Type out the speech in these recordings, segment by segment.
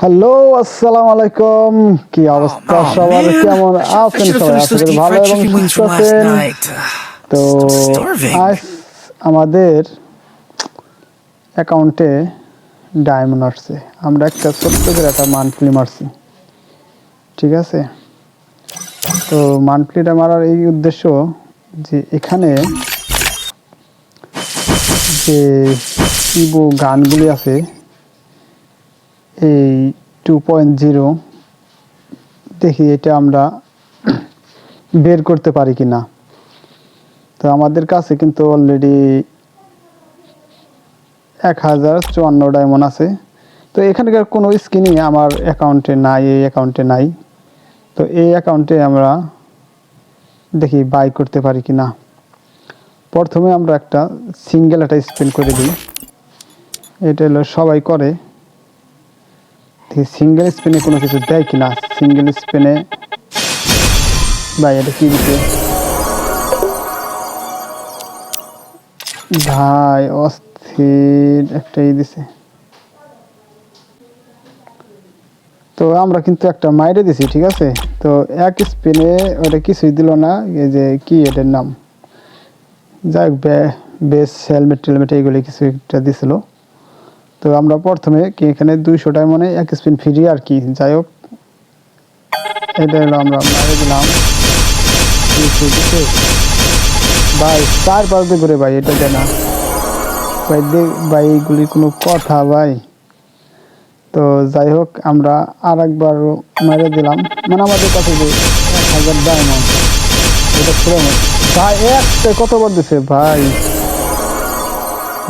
Hello আসসালামু আলাইকুম। কি অবস্থা সবার. কেমন আছেন সবাই? deep ভালো এবং সুস্থ আছেন। তো আজ আমাদের অ্যাকাউন্টে ডায়মন্ড আসছে। আমরা একটা ছোট্ট করে একটা মান্থলি মারছি। ঠিক আছে? তো মান্থলিটা মারার এই উদ্দেশ্য যে এখানে যে গানগুলি আছে এই টু পয়েন্ট জিরো দেখি এটা আমরা বের করতে পারি কি না তো আমাদের কাছে কিন্তু অলরেডি এক হাজার চুয়ান্ন ডায়মন্ড আছে। তো এখানকার কোনো স্কিনই আমার অ্যাকাউন্টে নাই, এই অ্যাকাউন্টে নাই। তো এই অ্যাকাউন্টে আমরা দেখি বাই করতে পারি কি না প্রথমে আমরা একটা সিঙ্গেল একটা স্পেন করে দিই। এটা হলো সবাই করে। সিঙ্গেল স্পেনে কোনো কিছু দেয় কিনা? সিঙ্গেল স্পেনে ভাই, এটা কি দিতে ভাই, অস্থির একটাই দিছে। তো আমরা কিন্তু একটা মাইরে দিছি, ঠিক আছে? তো এক স্পিনে ওটা কিছুই দিল না, এই যে কি এটার নাম? যাই হোক বেস হেলমেট টেলমেট এইগুলি কিছু একটা দিছিল। তো আমরা প্রথমে কি এখানে দুইশোটায় মানে এক স্পিন ফ্রি আর কি? যাই হোক, এটা হলো আমরা মারে দিলাম। ভাই, চার পাঁচ ঘুরে ভাই, এটা দেয় না ভাই ভাই এইগুলি কোনো কথা ভাই। তো যাই হোক, আমরা আর একবার মেরে দিলাম। মানে আমাদের কাছে যে এক হাজার ডায়মন্ড এটা মত ভাই, একটা কতবার দিছে? ভাই,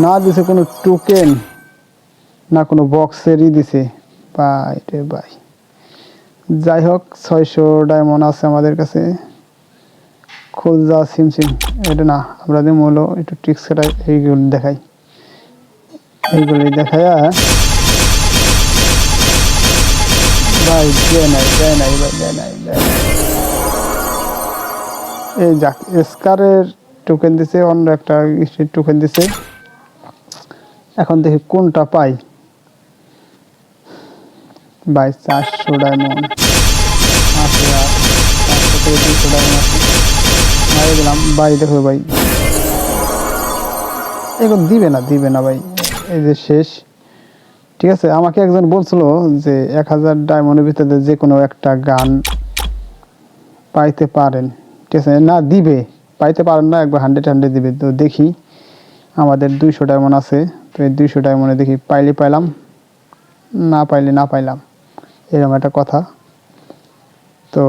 না দিছে কোনো টোকেন না কোনো বক্সেরই দিছে। ভাই রে ভাই যাই হোক, ছয়শো ডায়মন্ড আছে আমাদের কাছে। খোঁজা সিম সিম। এটা না, আমরা দিয়ে হলো একটু ট্রিক্স সেটা এইগুলো দেখাই। এইগুলি দেখায়া। দেয় নাই দেয় নাই দেয় নাই, দেয় এই যাক স্কারের টোকেন দিছে, অন্য একটা টোকেন দিছে। এখন দেখি কোনটা পাই। ভাই চারশো ডায়মন্ড। আছে। আর চারশো দেখো ভাই। এখন দিবে না দিবে না ভাই। এই যে শেষ। ঠিক আছে, আমাকে একজন বলছিল যে এক হাজার ডায়মন্ডের ভিতরে যে কোনো একটা গান পাইতে পারেন। ঠিক আছে, না, দিবে। পাইতে পারেন না, একবার হান্ড্রেড হান্ড্রেড দিবে। তো দেখি, আমাদের দুইশো ডায়মন্ড আছে। তো এই দুইশো ডায়মন্ডে দেখি পাইলে পাইলাম, না পাইলে না পাইলাম। এরকম একটা কথা। তো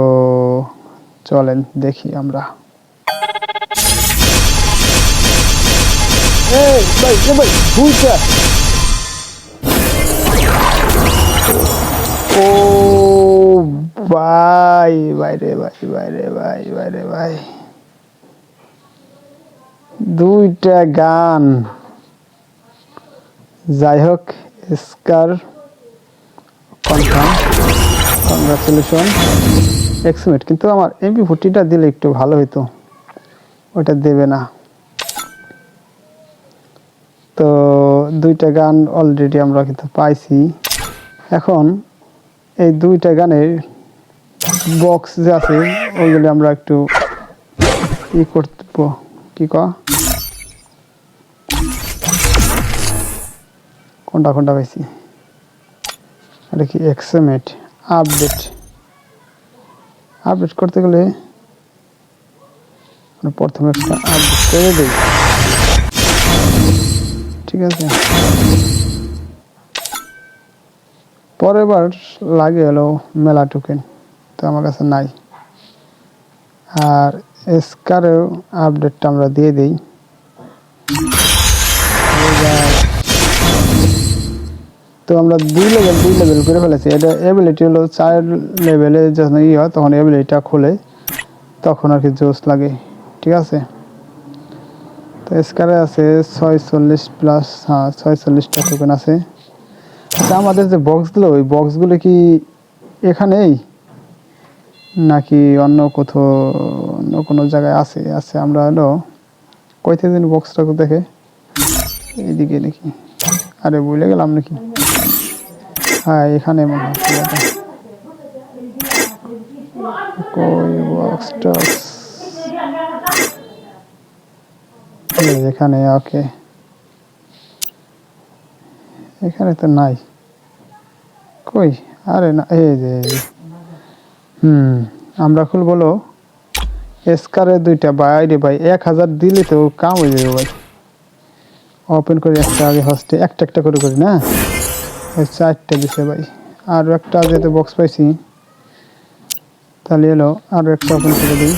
চলেন দেখি আমরা। ও, ভাই ভাই রে, ভাই ভাই রে, ভাই ভাই রে, ভাই। দুইটা গান। যাই হোক, স্কার কনফার্ম কংগ্রাচুলেশন এক্সিমেট কিন্তু আমার এমপি ফোর্টিটা দিলে একটু ভালো হতো ওটা দেবে না। তো দুইটা গান অলরেডি আমরা কিন্তু পাইছি। এখন এই দুইটা গানের বক্স যে আছে, ওইগুলি আমরা একটু ই করব। কি ক কোনটা কোনটা পাইছি? এটা কি এক্সএমএট আপডেট আপডেট করতে গেলে প্রথমে আপডেট করে দিই। ঠিক আছে? পরের বার লাগে হলো মেলা টোকেন তো আমার কাছে নাই। আর স্কারেও আপডেটটা আমরা দিয়ে দিই। তো আমরা দুই লেভেল দুই লেভেল করে ফেলেছি। এটা এবিলিটি হলো চার লেভেলে যখন ই হয়, তখন এবিলিটিটা খুলে, তখন আর কি জোস লাগে, ঠিক আছে? তো স্কারে আছে ছয়চল্লিশ প্লাস হ্যাঁ ছয়চল্লিশটা টোকেন আছে। আচ্ছা আমাদের যে বক্সগুলো ওই বক্সগুলো কি এখানেই? নাকি অন্য কোথাও, অন্য কোনো জায়গায় আছে? আছে, আমরা হলো কইতে দিন বক্সটা দেখে? এইদিকে নাকি। আরে ভুলে গেলাম নাকি? হ্যাঁ এখানে মনে হয়। কই বক্স এখানে ওকে এখানে তো নাই। কই? আরে না, এই যে। হুম, আমরা খুল বলো এসকারের দুইটা বাইরে ভাই এক হাজার দিলে তো কাম হয়ে যাবে, ভাই। ওপেন করি একটা আগে ফার্স্টে একটা একটা করে করি, না? ওই চারটে দিছে ভাই। আরও একটা যেহেতু বক্স পাইছি, তাহলে এলো আরও একটা ওপেন করে দিই।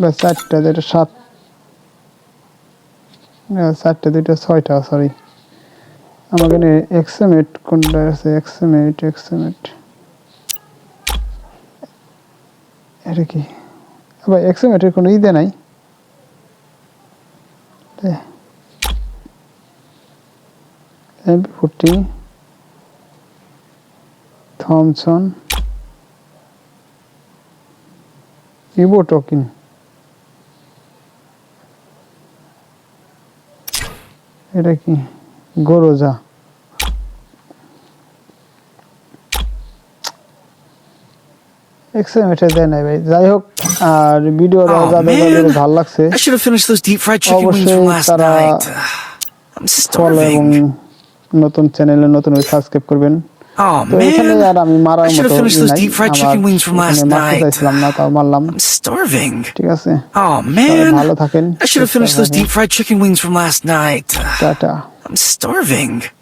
বা চারটা যেটা সাত। চারটে, দুইটা, ছয়টা সরি এখানে এক্সএমেট কোনটা আছে? এক্সএমেট এক্সএমেট এটা কি? আবার এক্সএমেটের কোনো ইদে নাই? ফোরটি থমসন ইবো টোকিন এটা কি গরোজা এক্সএমএটা দেয় নাই ভাই যাই হোক আর ভিডিওটা Oh, যাদের যাদের. ভালো লাগছে অবশ্যই তারা ফলো এবং. নতুন চ্যানেলে নতুন সাবস্ক্রাইব করবেন Oh man, I should have finished those deep fried chicken wings from last night. I'm starving. Oh man, ভালো থাকেন I should have সুস্থ finished those থাকেন। deep fried chicken wings from last night. Tata I'm starving.